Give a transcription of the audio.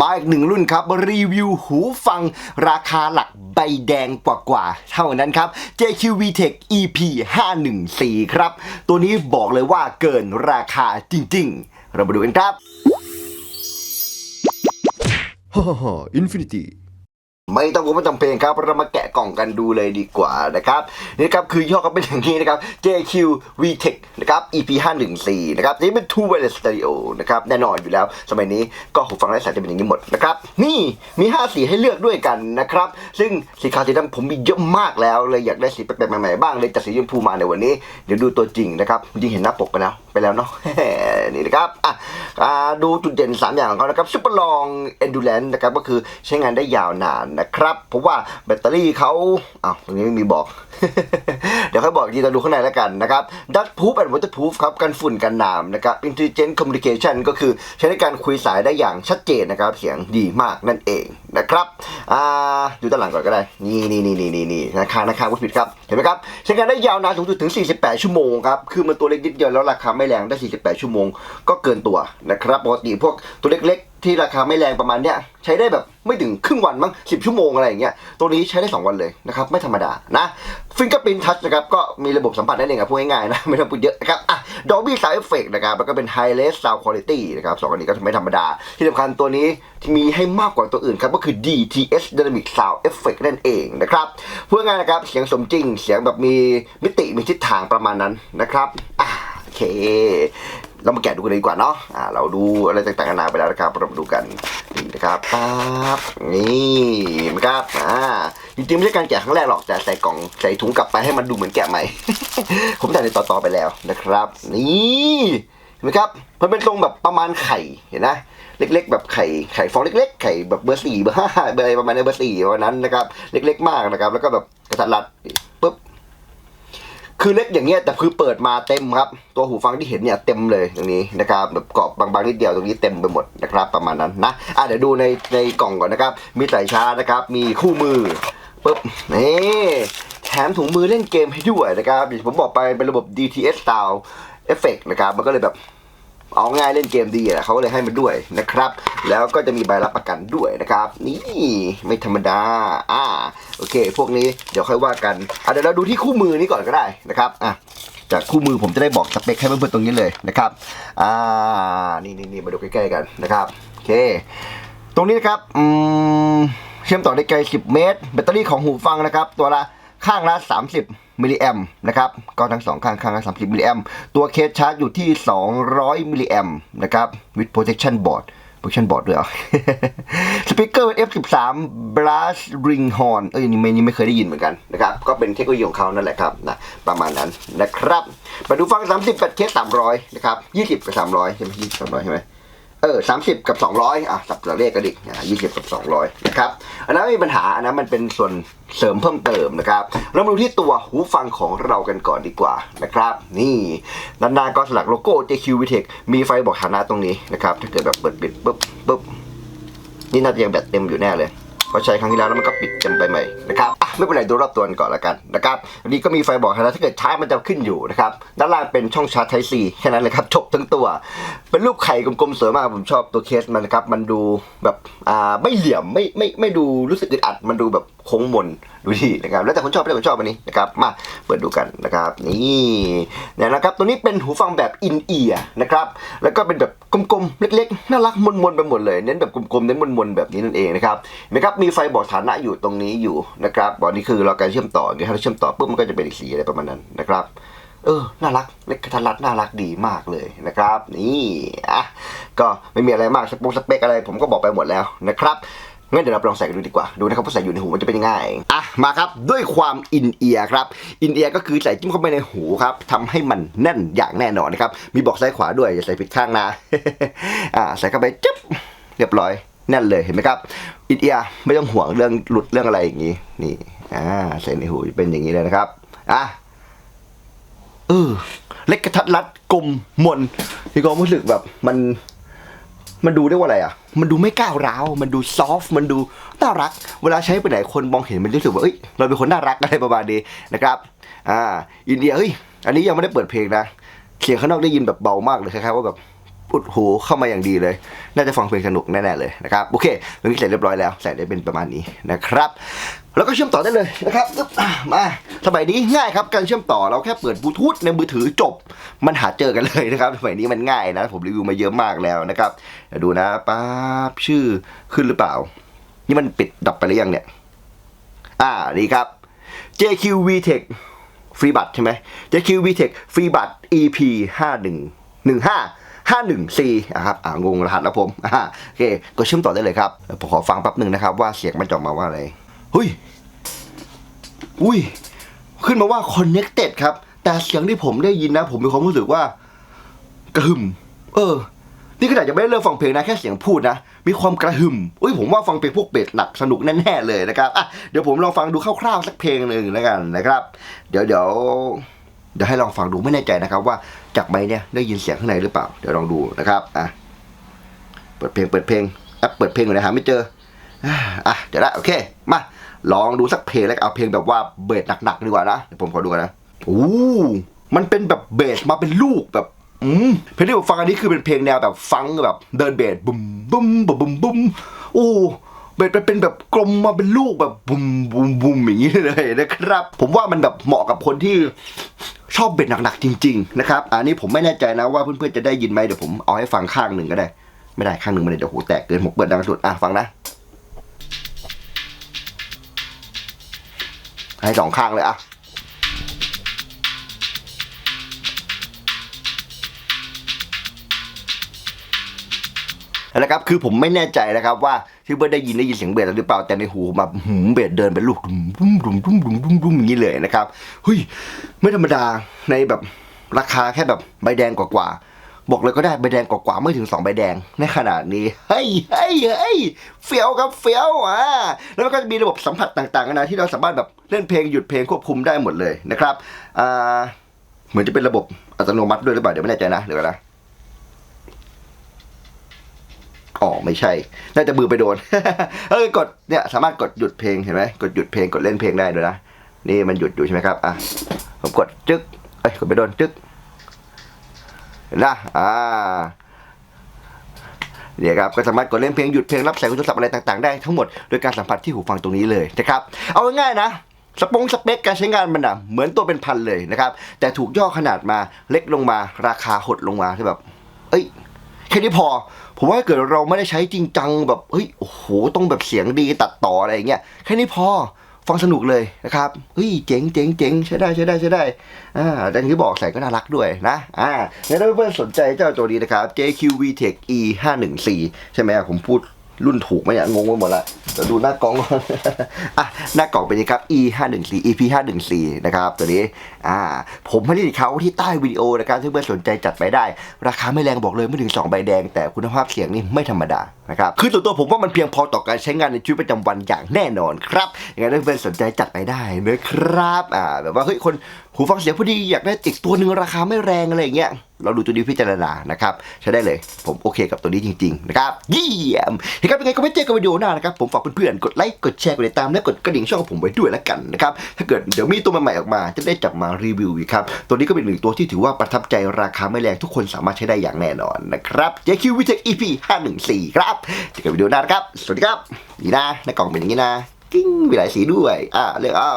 มาอีกหนึ่งรุ่นครับ รีวิวหูฟังราคาหลักใบแดงกว่าๆเท่านั้นครับ JQV Tech EP 514ครับ ตัวนี้บอกเลยว่าเกินราคาจริงๆ เรามาดูกันครับฮ่าฮ่าฮ่าอินฟินิตี้ ไม่ต้องกลัวไม่จำเป็นครับ เรามาแกะกล่องกันดูเลยดีกว่านะครับนี่ครับคือย่อก็เป็นอย่างนี้นะครับ JQ VTech นะครับ EP 514นะครับนี่เป็น Two Wireless Stereo นะครับแน่นอนอยู่แล้ว สมัยนี้ก็หูฟังไร้สายจะเป็นอย่างนี้หมดนะครับนี่มี 5 สีให้เลือกด้วยกันนะครับซึ่งสีขาวสีดำผมมีเยอะมากแล้วเลยอยากได้สีแปลกๆใหม่ๆบ้างเลยจัดสีชมพูมาในวันนี้เดี๋ยวดูตัวจริงนะครับจริงเห็นหน้าปกไปแล้วไปแล้วเนาะนี่นะครับอะอ่าดูจุดเด่น 3 อย่างของเขานะครับซุปเปอร์ลอง endurance นะครับก็คือใช้งานได้ยาวนานนะครับเพราะว่าแบตเตอรี่เขาอ้าวตรงนี้ไม่มีบอก เดี๋ยวค่อยบอกทีตอนดูข้างในแล้วกันนะครับ dust proof and waterproof ครับกันฝุ่นกันน้ำนะครับ intelligent communication ก็คือใช้ในการคุยสายได้อย่างชัดเจนนะครับ เสียงดีมากนั่นเองนะครับอ่าดูด้านหลังก่อนก็ได้ นี่นี่นี่นี่นี่นี่นะคะนะคะพูดผิดครับ เห็นไหมครับใช้งานได้ยาวนานสูงสุดถึง 48 ชั่วโมงครับ คือมันตัวเล็กนิดเดียวแล้วราคาไม่แรงได้ 48 ชั่วโมง ก็เกินตัวนะครับปกติพวกตัวเล็กๆที่ราคาไม่แรงประมาณเนี้ยใช้ได้แบบไม่ถึงครึ่งวันมั้ง10ชั่วโมงอะไรอย่างเงี้ยตัวนี้ใช้ได้ 2 วันเลยนะครับไม่ธรรมดานะฟิงเกอร์พินทัชนะครับก็มีระบบสัมผัสนั่นเองครับพูดง่ายๆนะไม่ต้องพูดเยอะนะครับอะดอ b บี้ซาวเอฟเฟกนะครับแล้วก็เป็น High Res Sound Quality นะครับสองอันนี้ก็ไม่ธรรมดา ที่สำคัญตัวนี้ที่มีให้มากกว่าตัวอื่นครับก็คือ DTS Dynamic Sound Effect นั่นเองนะครับพูดง่ายๆนะครับเสียงสมจริงเสียงแบบมีมิติมีทิศทางประมาณนั้นนะครับอะโอเค เรามาแกะดูกันเลยดีกว่าเนาะอ่าเราดูอะไรต่างๆนานาไปแล้วนะครับเรามาดูกันนี่นะครับปั๊บนี่นะครับอ่าจริงๆไม่ใช่การแกะครั้งแรกหรอกแต่ใส่กล่องใส่ถุงกลับไปให้มันดูเหมือนแกะใหม่ ผมแต่ในต่อๆไปแล้วนะครับ นี่เห็นไหมครับมันเป็นทรงแบบประมาณไข่เห็นนะเล็กๆ แบบไข่ไข่ฟองเล็ก ๆ ไข่แบบเบอร์สี่เบอร์ห้าเบอร์อะไรประมาณนี้เบอร์สี่ประมาณนั้นนะครับ เล็ก ๆ มากนะครับ แล้วก็แบบกระทัดรัดปุ๊บ คือเล็กอย่างเงี้ยแต่คือเปิดมาเต็มครับ ตัวหูฟังที่เห็นเนี่ยเต็มเลยตรงนี้นะครับแบบกรอบบางๆนิดเดียวตรงนี้เต็มไปหมดนะครับประมาณนั้นนะอะเดี๋ยวดูในในกล่องก่อนนะครับ มีสายชาร์จนะครับ มีคู่มือปุ๊บนี่แถมถุงมือเล่นเกมให้ด้วยนะครับอย่างที่ผมบอกไปเป็นระบบ DTS Style Effect นะครับมันก็เลยแบบ เอาง่ายเล่นเกมดีอะเขาก็เลยให้มันด้วยนะครับ แล้วก็จะมีใบรับประกันด้วยนะครับ นี่ไม่ธรรมดาอ่าโอเค พวกนี้เดี๋ยวค่อยว่ากันอะเดี๋ยวเราดูที่คู่มือนี้ก่อนก็ได้นะครับอะจากคู่มือผมจะได้บอกสเปคให้เพื่อนๆตรงนี้เลยนะครับอ่านี่นี่นี่มาดูใกล้ๆกันนะครับโอเค ตรงนี้นะครับอืมเชื่อมต่อได้ไกล 10 เมตร แบตเตอรี่ของหูฟังนะครับ ตัวละข้างละ 30 มิลลิแอมนะครับก็ทั้งสองข้างข้างละ30 มิลลิแอมตัวเคสชาร์จอยู่ที่ 200 มิลลิแอมนะครับ with protection board protection board ด้วยเหรอสปีกเกอร์ F13 brass ring horn เอ้ยนี่ไม่นี่ไม่เคยได้ยินเหมือนกันนะครับก็เป็นเทคโนโลยีของเขานั่นแหละครับนะประมาณนั้นนะครับมาดูฟัง 30แบตเคส300 นะครับ 20 กับ 300 ใช่ไหม20 300 ใช่ไหม ออสามสิบกับสองร้อยอะสับตัวเลขก็ดิอะยี่สิบกับสองร้อยนะครับอันนั้นไม่มีปัญหาอันนั้นมันเป็นส่วนเสริมเพิ่มเติมนะครับเรามาดูที่ตัวหูฟังของเรากันก่อนดีกว่านะครับ นี่ด้านหน้าก็สลักโลโก้ JQ VTech มีไฟบอกฐานะตรงนี้นะครับ ถ้าเกิดแบบเปิดปิดปุ๊บปุ๊บนี่น่าจะยังแบตเต็มอยู่แน่เลยเพราะใช้ครั้งที่แล้วแล้วมันก็ปิดเต็มไปใหม่นะครับ ไม่เป็นไรดูรอบตัวกันก่อนละกันนะครับอันนี้ก็มีไฟบอกนะถ้าเกิดชาร์จมันจะขึ้นอยู่นะครับด้านล่างเป็นช่องชาร์จ Type C แค่นั้นเลยครับจบทั้งตัว เป็นรูปไข่กลมๆสวยมากผมชอบตัวเคสมันนะครับมันดูแบบอ่าไม่เหลี่ยมไม่ไม่ไม่ดูรู้สึกอึดอัดมันดูแบบ โค้งมนดูดีนะครับแล้วแต่คนชอบแล้วแต่คนชอบอันนี้นะครับมาเปิดดูกันนะครับนี่เนี่ยนะครับตัวนี้เป็นหูฟังแบบอินเอียร์นะครับแล้วก็เป็นแบบกลมๆเล็กๆน่ารักมนๆไปหมดเลยเน้นแบบกลมๆเน้นมนๆแบบนี้นั่นเองนะครับเห็นะครับมีไฟบอกฐานะอยู่ตรงนี้อยู่นะครับบอกนี่คือเราการเชื่อมต่อถ้าเราเชื่อมต่อปุ๊บมันก็จะเป็นอีกสีอะไรประมาณนั้นนะครับเออ น่ารัก เล็กกระทัดรัดน่ารักดีมากเลยนะครับ นี่ อะ ก็ไม่มีอะไรมาก สปงสเปคอะไรผมก็บอกไปหมดแล้วนะครับ งั้นเดี๋ยวเราลองใส่กันดูดีกว่าดูนะครับว่าใส่อยู่ในหูมันจะเป็นยังไงอะมาครับด้วยความอินเอียร์ครับอินเอียร์ก็คือใส่จิ้มเข้าไปในหูครับทำให้มันแน่นอย่างแน่นอนนะครับมีบอกซ้ายขวาด้วยอย่าใส่ผิดข้างนะอ่าใส่เข้าไปจึ๊บเรียบร้อยแน่นเลยเห็นไหมครับอินเอียร์ไม่ต้องห่วงเรื่องหลุดเรื่องอะไรอย่างนี้นี่อ่าใส่ในหูเป็นอย่างนี้เลยนะครับอะเออเล็กกระทัดรัดกลมมนมีความรู้สึกแบบมัน มันดูได้ว่าอะไรอะ มันดูไม่ก้าวร้าว มันดูซอฟต์ มันดูน่ารัก เวลาใช้ไปไหนคนมองเห็นมันรู้สึกว่า เอ้ย เราเป็นคนน่ารักอะไรประมาณนี้นะครับ อ่า อินเดีย เฮ้ย อันนี้ยังไม่ได้เปิดเพลงนะ เสียงข้างนอกได้ยินแบบเบามากเลยคล้ายๆว่าแบบ อุดหูเข้ามาอย่างดีเลย น่าจะฟังเพลงสนุกแน่ๆเลยนะครับ โอเคตรงนี้เสร็จเรียบร้อยแล้ว ใส่ได้เป็นประมาณนี้นะครับ แล้วก็เชื่อมต่อได้เลยนะครับมาสมัยนี้ง่ายครับ การเชื่อมต่อเราแค่เปิดบลูทูธในมือถือจบ มันหาเจอกันเลยนะครับสมัยนี้มันง่ายนะ ผมรีวิวมาเยอะมากแล้วนะครับเดี๋ยวดูนะป๊าบชื่อขึ้นหรือเปล่า นี่มันปิดดับไปหรือยังเนี่ย อ่านี่ครับ JQ VTech ฟรีบัตรใช่ไหม JQ VTech ฟรีบัตร EP ห้า หนึ่งหนึ่งห้าหนึ่งสี่ะครับอ่างงรหัสแล้วผมอ่าโอเคก็เชื่อมต่อได้เลยครับผมขอฟังแป๊บหนึ่งนะครับ ว่าเสียงมันจะออกมาว่าอะไรเฮ้ยอุ้ยขึ้นมาว่า connected ครับ แต่เสียงที่ผมได้ยินนะ ผมมีความรู้สึกว่ากระหึ่มเออ นี่ขนาดยังไม่ได้เริ่มฟังเพลงนะแค่เสียงพูดนะ มีความกระหึ่มอุ้ยผมว่าฟังเพลงพวกเบสหนักสนุกแน่ๆเลยนะครับอะเดี๋ยวผมลองฟังดูคร่าวๆสักเพลงหนึ่งแล้วกันนะครับ เดี๋ยวเดี๋ยว เดี๋ยวให้ลองฟังดูไม่แน่ใจนะครับ ว่าจากไมเนี่ยได้ยินเสียงข้างในหรือเปล่า เดี๋ยวลองดูนะครับอะเปิดเพลงเปิดเพลงแอปเปิดเพลงอยู่นะหาไม่เจออะเดี๋ยวละโอเคมาลองดูสักเพลงแล้วเอาเพลงแบบว่าเบสหนักๆดีกว่านะเดี๋ยวผมขอดูกันนะโอ้มันเป็นแบบเบสมาเป็นลูกแบบอืมเพลงที่ผมฟังอันนี้คือเป็นเพลงแนวแบบฟังแบบเดินเบสบุ้มบุ้มบุ้มบุ้มบุ้มโอ้เบสเป็นแบบกลมมาเป็นลูกแบบบุ้มบุ้มบุ้มอย่างนี้เลยนะครับ ผมว่ามันแบบเหมาะกับคนที่ ชอบเบ็ดหนักๆจริงๆนะครับอันนี้ผมไม่แน่ใจนะว่าเพื่อนๆจะได้ยินไหมเดี๋ยวผมเอาให้ฟังข้างหนึ่งก็ได้ ไม่ได้ข้างหนึ่งมันเดี๋ยวหูแตกเกินผมเปิดดังสุดอะฟังนะให้สองข้างเลยอะ นะครับคือผมไม่แน่ใจนะครับว่าที่เบิร์ดได้ยินได้ยินเสียงเบสหรือเปล่าแต่ในหูมาหืมเบสเดินเป็นลูกดุมดุมดุมดุมดุมดุมดุมอย่างนี้เลยนะครับเฮ้ยไม่ธรรมดาในแบบราคาแค่แบบใบแดงกว่าๆบอกเลยก็ได้ใบแดงกว่าๆไม่ถึงสองใบแดงในขนาดนี้เฮ้ยเฮ้ยเฮ้ยเฟี้ยวครับเฟี้ยวอะแล้วมันก็จะมีระบบสัมผัสต่างๆกันนะที่เราสามารถแบบเล่นเพลงหยุดเพลงควบคุมได้หมดเลยนะครับอ่าเหมือนจะเป็นระบบอัตโนมัติด้วยหรือเปล่าเดี๋ยวไม่แน่ใจนะเดี๋ยวก่อนนะ อ๋อไม่ใช่ น่าจะมือไปโดน เออกดเนี่ยสามารถกดหยุดเพลงเห็นไหมกดหยุดเพลงกดเล่นเพลงได้ด้วยนะ นี่มันหยุดอยู่ใช่ไหมครับ อะ ผมกดจึ๊กเอ้ยกดไปโดนจึ๊กเห็นะอ่าเนี่ยครับก็สามารถกดเล่นเพลงหยุดเพลงรับสายโทรศัพท์อะไรต่างๆ ได้ทั้งหมดโดยการสัมผัสที่หูฟังตรงนี้เลยนะครับ เอาง่ายๆนะสปงสเปคการใช้งานมันอะเหมือนตัวเป็นพันเลยนะครับ แต่ถูกย่อขนาดมาเล็กลงมาราคาหดลงมาที่แบบ เอ้ย ค่นี้พอ ผมว่าเกิดเราไม่ได้ใช้จริงจังแบบเฮ้ยโอ้โหต้องแบบเสียงดีตัดต่ออะไรอย่างเงี้ยแค่นี้พอฟังสนุกเลยนะครับเฮ้ยเจ๋งเจ๋งเจ๋งใช้ได้ใช้ได้ใช้ได้อ่าแต่อย่างที่บอกใส่ก็น่ารักด้วยนะอ่าแล้วถ้าเพื่อนๆสนใจเจ้าตัวนี้นะครับ JQV Tech E 5 1 4ใช่ไหมผมพูดรุ่นถูกไหมเนี่ยงงไปหมดละ เดี๋ยวดูหน้ากล่องก่อนอะหน้ากล่องเป็นยังไงครับ E 5 1 4 EP 5 1 4นะครับตัวนี้อ่าผมให้ดีเขาที่ใต้วิดีโอนะครับถ้าเพื่อนสนใจจัดไปได้ ราคาไม่แรงบอกเลยไม่ถึง 2 ใบแดง แต่คุณภาพเสียงนี่ไม่ธรรมดานะครับคือส่วนตัวผมว่ามันเพียงพอต่อการใช้งานในชีวิตประจำวันอย่างแน่นอนครับยังไงถ้าเพื่อนสนใจจัดไปได้นะครับอ่าแบบว่าเฮ้ยคนหูฟังเสียงพอดีอยากได้อีกตัวหนึ่งราคาไม่แรงอะไรอย่างเงี้ย เราดูตัวนี้พิจารณานะครับ ใช้ได้เลย ผมโอเคกับตัวนี้จริง ๆ นะครับ เยี่ยมเห็นครับยังไงก็ไม่เจอกันวิดีโอหน้านะครับ ผมฝากเพื่อนๆ กดไลค์ กดแชร์ กดติดตาม และกดกระดิ่งช่องของผมไว้ด้วยแล้วกันนะครับ ถ้าเกิดเดี๋ยวมีตัวใหม่ๆออกมา จะได้จับมารีวิวอีกครับ ตัวนี้ก็เป็นหนึ่งตัวที่ถือว่าประทับใจราคาไม่แรงทุกคนสามารถใช้ได้อย่างแน่นอนนะครับ JQ Vitek EP 514ครับเจอกันวิดีโอหน้านะครับ สวัสดีครับ นี่นะในกล่องเป็นอย่างนี้นะกิ้งมีหลายสีด้วย อ่าเลือกเอา